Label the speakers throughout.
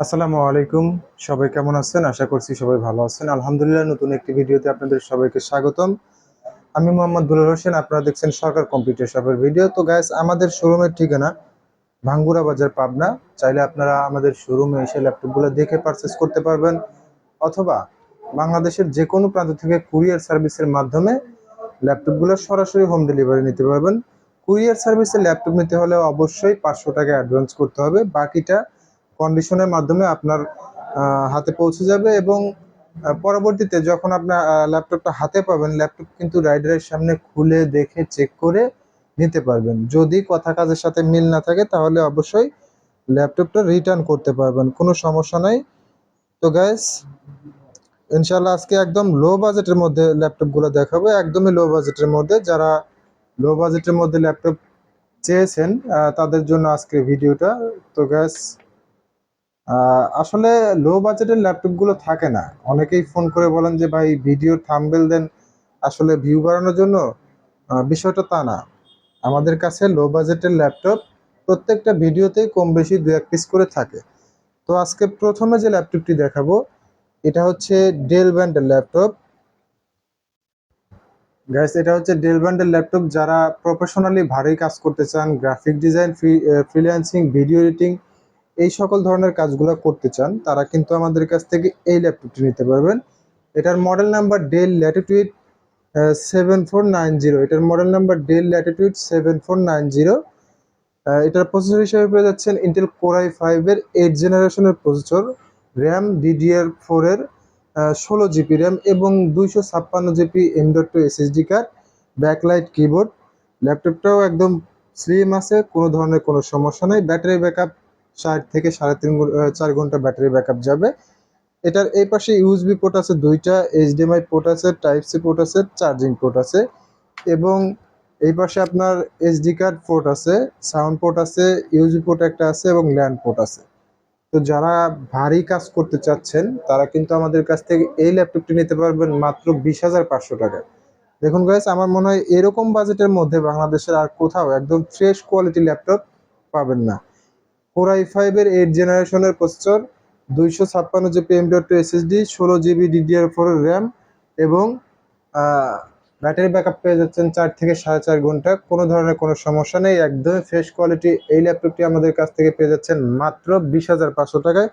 Speaker 1: আসসালামু আলাইকুম। সবাই কেমন আছেন? আশা করছি সবাই ভালো আছেন। আলহামদুলিল্লাহ, নতুন একটি ভিডিওতে আপনাদের সবাইকে স্বাগতম। আমি মোহাম্মদ দুলাল হোসেন, আপনারা দেখছেন সরকার কম্পিউটার শপের ভিডিও। তো গ্যাস আমাদের শোরুমের ঠিকানা ভাঙ্গুরা বাজার, পাবনা। চাইলে আপনারা আমাদের শোরুমে এসে ল্যাপটপগুলো দেখে পারচেস করতে পারবেন। অথবা বাংলাদেশের যে কোনো প্রান্ত থেকে কুরিয়ার সার্ভিসের মাধ্যমে ল্যাপটপগুলো সরাসরি হোম ডেলিভারি নিতে পারবেন। কুরিয়ার সার্ভিসে ল্যাপটপ নিতে হলে অবশ্যই পাঁচশো টাকা অ্যাডভান্স করতে হবে। বাকিটা কন্ডিশনের মাধ্যমে আপনার হাতে পৌঁছে যাবে এবং পরবর্তীতে যখন আপনার ল্যাপটপটা হাতে পাবেন ল্যাপটপ কিন্তু রাইডারের সামনে খুলে দেখে চেক করে নিতে পারবেন। যদি কথা কাজের সাথে মিল না থাকে, তাহলে অবশ্যই ল্যাপটপটা রিটার্ন করতে পারবেন, কোনো সমস্যা নাই। তো গ্যাস ইনশাল্লাহ আজকে একদম লো বাজেটের মধ্যে ল্যাপটপগুলো দেখাবো, একদমই লো বাজেটের মধ্যে। যারা লো বাজেটের মধ্যে ল্যাপটপ চেয়েছেন তাদের জন্য আজকে ভিডিওটা তো গ্যাস আসলে লো বাজেটের ল্যাপটপগুলো থাকে না। অনেকেই ফোন করে বলেন যে, ভাই ভিডিও থাম্বেল দেন আসলে ভিউ বাড়ানোর জন্য। বিষয়টা তা না। আমাদের কাছে লো বাজেটের ল্যাপটপ প্রত্যেকটা ভিডিওতেই কম বেশি দু এক পিস করে থাকে। তো আজকে প্রথমে যে ল্যাপটপটি দেখাবো, এটা হচ্ছে ডেল ব্যান্ডের ল্যাপটপ গাইস এটা হচ্ছে ডেল ব্যান্ডের ল্যাপটপ যারা প্রফেশনালি ভারী কাজ করতে চান graphic design freelancing video editing এই সকল ধরনের কাজগুলো করতে চান, তারা কিন্তু আমাদের কাছ থেকে এই ল্যাপটপটি নিতে পারবেন। এটার model number Dell Latitude seven four nine zero এটার model number Dell Latitude seven four nine zero এটার প্রসেসর হিসেবে পেয়ে যাচ্ছেন ইন্টেল কোরাই ফাইভের এইট জেনারেশনের প্রসেসর র্যাম ডিডিআর ফোরের ষোলো জিবি র্যাম এবং দুইশো ছাপ্পান্ন GB M two SSD card backlight keyboard ল্যাপটপটাও একদম স্লিম আছে, কোনো ধরনের কোনো সমস্যা নেই। ব্যাটারি ব্যাকআপ ষাট থেকে সাড়ে তিন চার ঘণ্টা ব্যাটারি ব্যাকআপ যাবে। এটার এই পাশে ইউএসবি পোর্ট আছে দুইটা, এইচডিএমআই পোর্ট আছে, টাইপ সি পোর্ট আছে, চার্জিং পোর্ট আছে এবং এই পাশে আপনার এসডি কার্ড পোর্ট আছে, সাউন্ড পোর্ট আছে, ইউএসবি পোর্ট একটা আছে এবং ল্যান্ড পোর্ট আছে। তো যারা ভারী কাজ করতে চাচ্ছেন, তারা কিন্তু আমাদের কাছ থেকে এই ল্যাপটপটি নিতে পারবেন মাত্র বিশ হাজার পাঁচশো টাকায়। দেখুন গাইস আমার মনে হয় এরকম বাজেটের মধ্যে বাংলাদেশের আর কোথাও একদম ফ্রেশ কোয়ালিটি ল্যাপটপ পাবেন না। কোর আই ফাইভের এইট জেনারেশনের প্রসেসর দুইশো ছাপ্পান্ন জিবি এম ডট এসএসডি ষোলো জিবি ডিডিআর ফোর র্যাম এবং ব্যাটারি ব্যাকআপ পেয়ে যাচ্ছেন চার থেকে সাড়ে চার ঘণ্টা। কোনো ধরনের কোনো সমস্যা নেই, একদমই ফ্রেশ কোয়ালিটি এই ল্যাপটপটি আমাদের কাছ থেকে পেয়ে যাচ্ছেন মাত্র বিশ হাজার পাঁচশো টাকায়।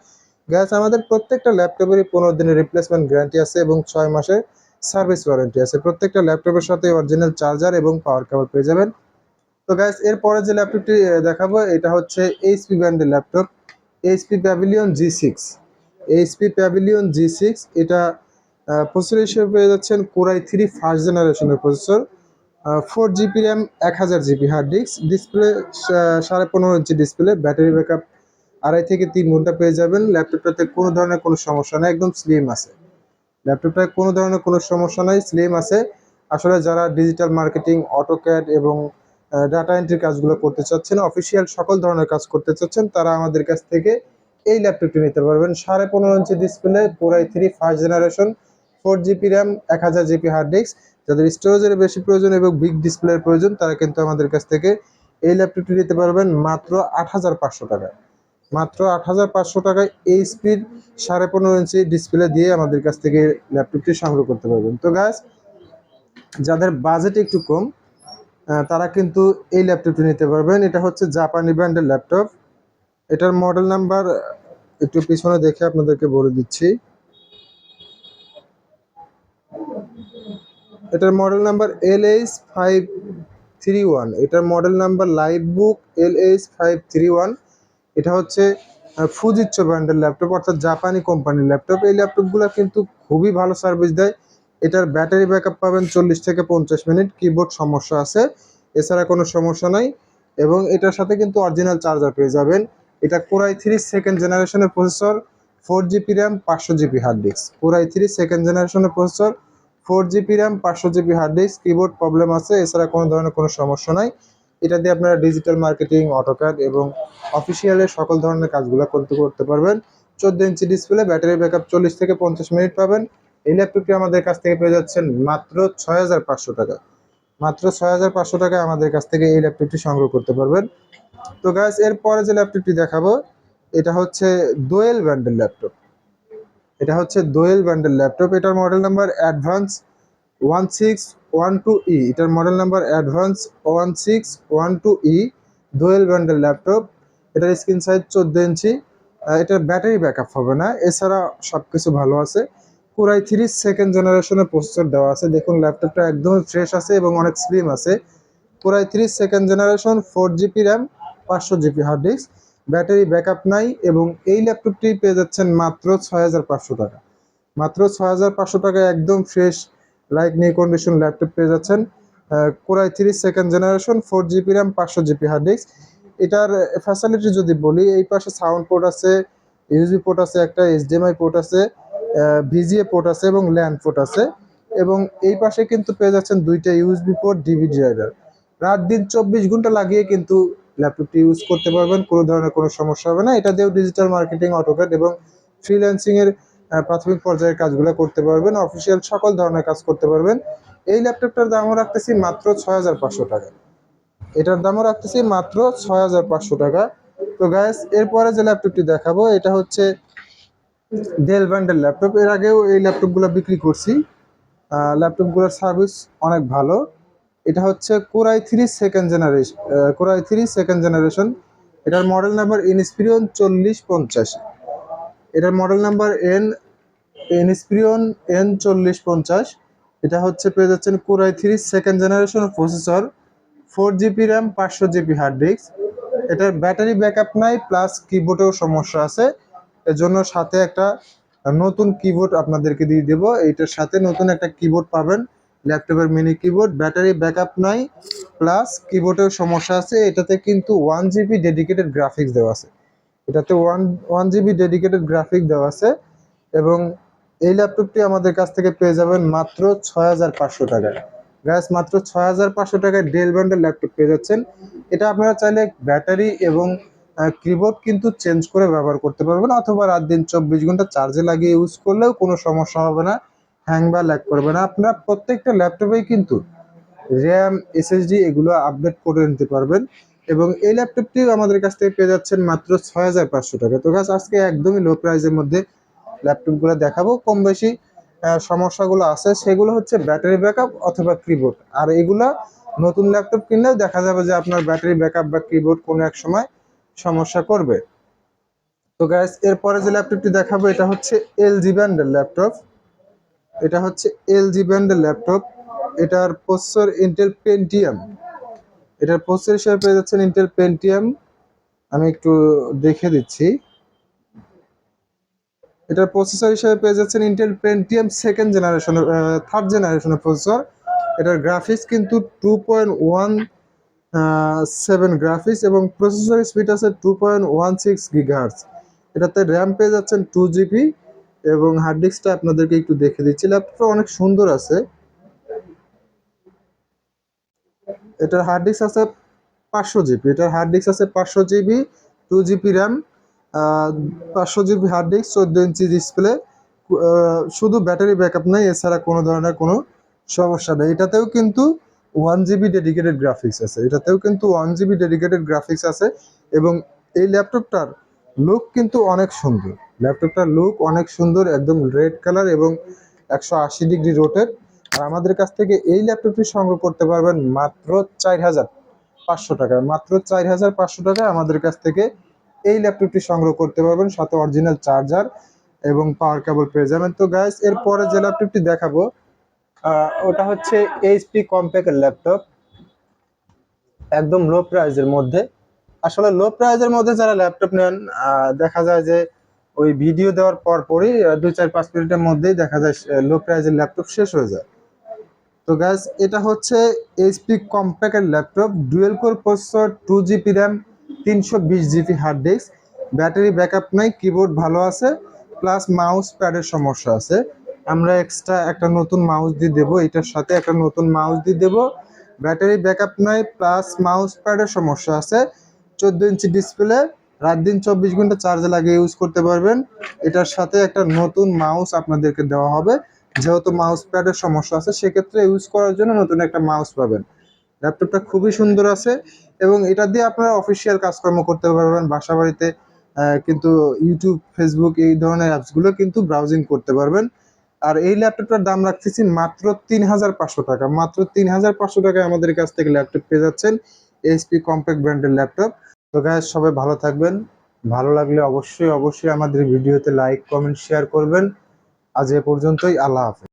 Speaker 1: গ্যাস আমাদের প্রত্যেকটা ল্যাপটপেরই পনেরো দিনের রিপ্লেসমেন্ট গ্যারান্টি আছে এবং ছয় মাসের সার্ভিস ওয়ারেন্টি আছে। প্রত্যেকটা ল্যাপটপের সাথে অরিজিনাল চার্জার এবং পাওয়ার কেবল পেয়ে যাবেন। তো গ্যাস এরপরে যে ল্যাপটপটি দেখাবো, এটা হচ্ছে এইচপি ব্র্যান্ডের laptop HP Pavilion G six HP Pavilion G six এটা প্রসেসর হিসেবে পেয়ে যাচ্ছেন কোরাই থ্রি ফার্স্ট জেনারেশনের প্রসেসর ফোর জিবি র্যাম এক হাজার জিবি হার্ড ডিস্ক ডিসপ্লে সাড়ে পনেরো ইঞ্চি ডিসপ্লে ব্যাটারি ব্যাকআপ আড়াই থেকে তিন ঘণ্টা পেয়ে যাবেন। ল্যাপটপটাতে কোনো ধরনের কোনো সমস্যা নেই, একদম স্লিম আছে। ল্যাপটপটায় কোনো ধরনের কোনো সমস্যা নাই স্লিম আছে। আসলে যারা ডিজিটাল মার্কেটিং অটোক্যাড এবং ডাটা এন্ট্রি কাজগুলো করতে চাচ্ছেন অফিসিয়াল সকল ধরনের কাজ করতে চাচ্ছেন, তারা আমাদের কাছ থেকে এই ল্যাপটপটি নিতে পারবেন। সাড়ে পনেরো ইঞ্চি ডিসপ্লে পুরাই three first generation four GB RAM এক হাজার জিবি হার্ড ডিস্ক যাদের স্টোরেজের বেশি প্রয়োজন এবং বিগ ডিসপ্লের প্রয়োজন, তারা কিন্তু আমাদের কাছ থেকে এই ল্যাপটপটি নিতে পারবেন মাত্র আট হাজার পাঁচশো টাকায়। মাত্র আট হাজার পাঁচশো টাকায় এই স্পিড সাড়ে পনেরো ইঞ্চি ডিসপ্লে দিয়ে আমাদের কাছ থেকে ল্যাপটপটি সংগ্রহ করতে পারবেন। তো গাছ যাদের বাজেট একটু কম তারা কিন্তু এই ল্যাপটপটি নিতে পারবেন। এটা হচ্ছে জাপানি ব্র্যান্ডের ল্যাপটপ এটার মডেল নাম্বার একটু পিছনে দেখে আপনাদেরকে বলে দিচ্ছি। এটার model number L H five three one এটার model number LifeBook L H five three one এটা হচ্ছে ফুজিচ্ছ ব্র্যান্ডের ল্যাপটপ অর্থাৎ জাপানি কোম্পানির ল্যাপটপ এই ল্যাপটপগুলো কিন্তু খুবই ভালো সার্ভিস দেয়। এটার ব্যাটারি ব্যাকআপ পাবেন চল্লিশ থেকে পঞ্চাশ মিনিট কিবোর্ড সমস্যা আছে, এছাড়া কোনো সমস্যা নাই, এবং এটার সাথে কিন্তু অরিজিনাল চার্জার পেয়ে যাবেন। এটা কোরাই থ্রি সেকেন্ড জেনারেশনের প্রসেসর ফোর জিবি র্যাম পাঁচশো GB hard disk core i three second জেনারেশনের প্রসেসর ফোর জিবি র্যাম পাঁচশো GB hard disk keyboard problem আছে, এছাড়া কোনো ধরনের কোনো সমস্যা নাই। এটা দিয়ে আপনারা ডিজিটাল মার্কেটিং অটোক্যাড এবং অফিসিয়ালের সকল ধরনের কাজগুলো করতে করতে পারবেন। চোদ্দ ইঞ্চি ডিসপ্লে ব্যাটারি ব্যাকআপ চল্লিশ থেকে পঞ্চাশ মিনিট পাবেন। এই ল্যাপটপটি আমাদের কাছ থেকে পেয়ে যাচ্ছেন মাত্র ছয় হাজার পাঁচশো টাকা। মাত্র ছয় হাজার পাঁচশো টাকায় আমাদের কাছ থেকে এই ল্যাপটপটি সংগ্রহ করতে পারবেন। তো গাছ এরপরে যে ল্যাপটপটি দেখাবো, এটা হচ্ছে দোয়েল ব্যান্ডেল ল্যাপটপ এটা হচ্ছে দোয়েল ব্যান্ডেল ল্যাপটপ এটার model number advance one six one two E এটার model number advance one six one two E Doel Bandel laptop এটার স্ক্রিন সাইজ চোদ্দ ইঞ্চি। এটার ব্যাটারি ব্যাকআপ হবে না। এছাড়া সব কিছু ভালো আছে। কোরাই থ্রি সেকেন্ড জেনারেশনের প্রসেসর দেওয়া আছে। দেখুন ল্যাপটপটা একদম ফ্রেশ আছে এবং অনেক স্লিম আছে। Core i three second generation four GB RAM পাঁচশো GB hard disk battery backup নাই এবং এই ল্যাপটপটি পেয়ে যাচ্ছেন মাত্র ছয় হাজার পাঁচশো টাকা। মাত্র ছয় হাজার পাঁচশো টাকায় একদম fresh like new condition laptop পেয়ে যাচ্ছেন। Core i three second generation four GB RAM পাঁচশো জিবি হার্ড ডিস্ক এটার ফ্যাসিলিটি যদি বলি, এই পাশে সাউন্ড পোর্ট আছে ইউএসবি পোর্ট আছে, একটা এইচডিএমআই পোর্ট আছে। ভিজিএ পোর্ট আছে এবং ল্যান্ড পোর্ট আছে এবং এই পাশে কিন্তু পেয়ে যাচ্ছেন দুইটা ইউএসবি পোর্ট ডিভিডি ড্রাইভার রাত দিন চব্বিশ ঘণ্টা লাগিয়ে কিন্তু ল্যাপটপটি ইউজ করতে পারবেন, কোনো ধরনের কোনো সমস্যা হবে না। এটা দিয়েও ডিজিটাল মার্কেটিং অটোক্যাড এবং ফ্রিল্যান্সিং এর প্রাথমিক পর্যায়ের কাজগুলো করতে পারবেন। অফিসিয়াল সকল ধরনের কাজ করতে পারবেন। এই ল্যাপটপটার দামও রাখতেছি মাত্র ছয় হাজার পাঁচশো টাকা। এটার দামও রাখতেছি মাত্র ছয় হাজার পাঁচশো টাকা। তো গ্যাস এরপরে যে ল্যাপটপটি দেখাবো, এটা হচ্ছে ডেল ব্যান্ডের ল্যাপটপ এর আগেও এই ল্যাপটপগুলো বিক্রি করছি। ল্যাপটপগুলোর সার্ভিস অনেক ভালো। এটা হচ্ছে core i three second generation core i three second generation এটার মডেল নাম্বার ইনস্পিরিয়ন চল্লিশ পঞ্চাশ। এটার model number N Inspiron N চল্লিশ পঞ্চাশ। এটা হচ্ছে পেয়ে যাচ্ছেন core i three second generation processor four GB RAM পাঁচশো জিবি হার্ড ডিস্ক এটার ব্যাটারি ব্যাকআপ নাই প্লাস কিবোর্ডেও সমস্যা আছে। এর জন্য সাথে একটা নতুন কিবোর্ড আপনাদেরকে দিয়ে দেবো। এইটার সাথে নতুন একটা কিবোর্ড পাবেন। ল্যাপটপের মিনি কিবোর্ড ব্যাটারি ব্যাকআপ নাই প্লাস কিবোর্ডেও সমস্যা আছে। এটাতে কিন্তু ওয়ান জিবি ডেডিকেটেড গ্রাফিক্স দেওয়া আছে। এটাতে one one GB dedicated graphic দেওয়া আছে এবং এই ল্যাপটপটি আমাদের কাছ থেকে পেয়ে যাবেন মাত্র ছয় হাজার পাঁচশো টাকায়। গ্যাস মাত্র ছয় হাজার পাঁচশো টাকায় ডেল ব্যান্ডের ল্যাপটপ পেয়ে যাচ্ছেন। এটা আপনারা চাইলে ব্যাটারি এবং কিবোর্ড কিন্তু চেঞ্জ করে ব্যবহার করতে পারবেন অথবা রাত দিন চব্বিশ ঘণ্টা চার্জে লাগিয়ে ইউজ করলেও কোনো সমস্যা হবে না হ্যাং বা ল্যাগ করবে না। আপনারা প্রত্যেকটা ল্যাপটপেই কিন্তু র্যাম এসএসডি এগুলো আপডেট করে নিতে পারবেন এবং এই ল্যাপটপটিও আমাদের কাছ থেকে পেয়ে যাচ্ছেন মাত্র ছয় হাজার পাঁচশো টাকা। তো গাছ আজকে একদমই লো প্রাইসের মধ্যে ল্যাপটপগুলো দেখাবো। কম বেশি সমস্যাগুলো আছে, সেগুলো হচ্ছে ব্যাটারি ব্যাকআপ অথবা কিবোর্ড আর এগুলো নতুন ল্যাপটপ কিনলেও দেখা যাবে যে আপনার ব্যাটারি ব্যাকআপ বা কিবোর্ড কোনো এক সময় সমস্যা করবে। তো গ্যাস এরপরে যে ল্যাপটপটি দেখাবো, এটা হচ্ছে এলজি ব্র্যান্ডের ল্যাপটপ এটা হচ্ছে এলজি ব্র্যান্ডের ল্যাপটপ এটার প্রসেসর ইন্টেল পেন্টিয়াম এটার প্রসেসর হিসেবে পেয়ে যাচ্ছেন ইন্টেল পেন্টিয়াম আমি একটু দেখে দিচ্ছি। এটার প্রসেসর হিসেবে পেয়ে যাচ্ছেন ইন্টেল পেন্টিয়াম সেকেন্ড জেনারেশনের থার্ড জেনারেশনের প্রসেসর এটার গ্রাফিক্স কিন্তু two point one seven graphics এবং প্রসেসর স্পিড আছে two point one six gigahertz এটাতে র্যাম পেয়ে যাচ্ছেন টু জিবি এবং হার্ড ডিস্কটা আপনাদেরকে একটু দেখে দিচ্ছি। ল্যাপটপটা অনেক সুন্দর আছে। এটার হার্ড ডিস্ক আছে পাঁচশো জিবি এটার হার্ড ডিস্ক আছে পাঁচশো জিবি টু জিবি র্যাম পাঁচশো জিবি হার্ড ডিস্ক চোদ্দ ইঞ্চি ডিসপ্লে শুধু ব্যাটারি ব্যাকআপ নেই, এছাড়া কোনো ধরনের কোনো সমস্যা নেই। এটাতেও কিন্তু ওয়ান জিবি ডেডিকেটেড গ্রাফিক্স আছে। এটাতেও কিন্তু ওয়ান জিবি ডেডিকেটেড গ্রাফিক্স আছে এবং এই ল্যাপটপটার লুক কিন্তু অনেক সুন্দর। ল্যাপটপটার লুক অনেক সুন্দর, একদম রেড কালার এবং একশো আশি ডিগ্রি রোটেট আর আমাদের কাছ থেকে এই ল্যাপটপটি সংগ্রহ করতে পারবেন মাত্র চার হাজার পাঁচশো টাকায়। মাত্র চার হাজার পাঁচশো টাকায় আমাদের কাছ থেকে এই ল্যাপটপটি সংগ্রহ করতে পারবেন, সাথে অরিজিনাল চার্জার এবং পাওয়ার কেবল পেয়ে যাবেন। তো গাইস এরপরে যে ল্যাপটপটি দেখাবো ওটা হচ্ছে এইচপি কম্প্যাক্টের ল্যাপটপ। একদম লো প্রাইজের মধ্যে। আসলে লো প্রাইজের মধ্যে যারা ল্যাপটপ নেন দেখা যায় যে ওই ভিডিও দেওয়ার পর পরই দুই চার পাঁচ মিনিটের মধ্যেই দেখা যায় লো প্রাইজের ল্যাপটপ শেষ হয়ে যায়। তো গ্যাস এটা হচ্ছে HP কম্প্যাক্টের laptop dual core processor two GB RAM তিনশো বিশ GB hard disk battery backup নাই কিবোর্ড ভালো আছে প্লাস মাউস প্যাডের সমস্যা আছে। আমরা এক্সট্রা একটা নতুন মাউস দিয়ে দেবো, এটার সাথে একটা নতুন মাউস দিয়ে দেবো। ব্যাটারি ব্যাকআপ নাই প্লাস মাউস প্যাডের সমস্যা আছে। চোদ্দ ইঞ্চি ডিসপ্লে রাত দিন চব্বিশ ঘণ্টা চার্জ লাগিয়ে ইউজ করতে পারবেন। এটার সাথে একটা নতুন মাউস আপনাদেরকে দেওয়া হবে। যেহেতু মাউস প্যাডের সমস্যা আছে, সেক্ষেত্রে ইউজ করার জন্য নতুন একটা মাউস পাবেন। ল্যাপটপটা খুবই সুন্দর আছে এবং এটা দিয়ে আপনারা অফিসিয়াল কাজকর্ম করতে পারবেন। বাসা বাড়িতে কিন্তু ইউটিউব ফেসবুক এই ধরনের অ্যাপসগুলো কিন্তু ব্রাউজিং করতে পারবেন। আর এই ল্যাপটপটার দাম রাখতেছি মাত্র তিন হাজার পাঁচশো টাকা। মাত্র তিন হাজার পাঁচশো টাকায় আমাদের কাছ থেকে ল্যাপটপ পেয়ে যাচ্ছেন এইচপি কম্প্যাক্ট ব্র্যান্ডের ল্যাপটপ। তো গ্যাস সবাই ভালো থাকবেন। ভালো লাগলে অবশ্যই অবশ্যই আমাদের ভিডিওতে লাইক কমেন্ট শেয়ার করবেন। আজ এ পর্যন্তই, আল্লাহ হাফেজ।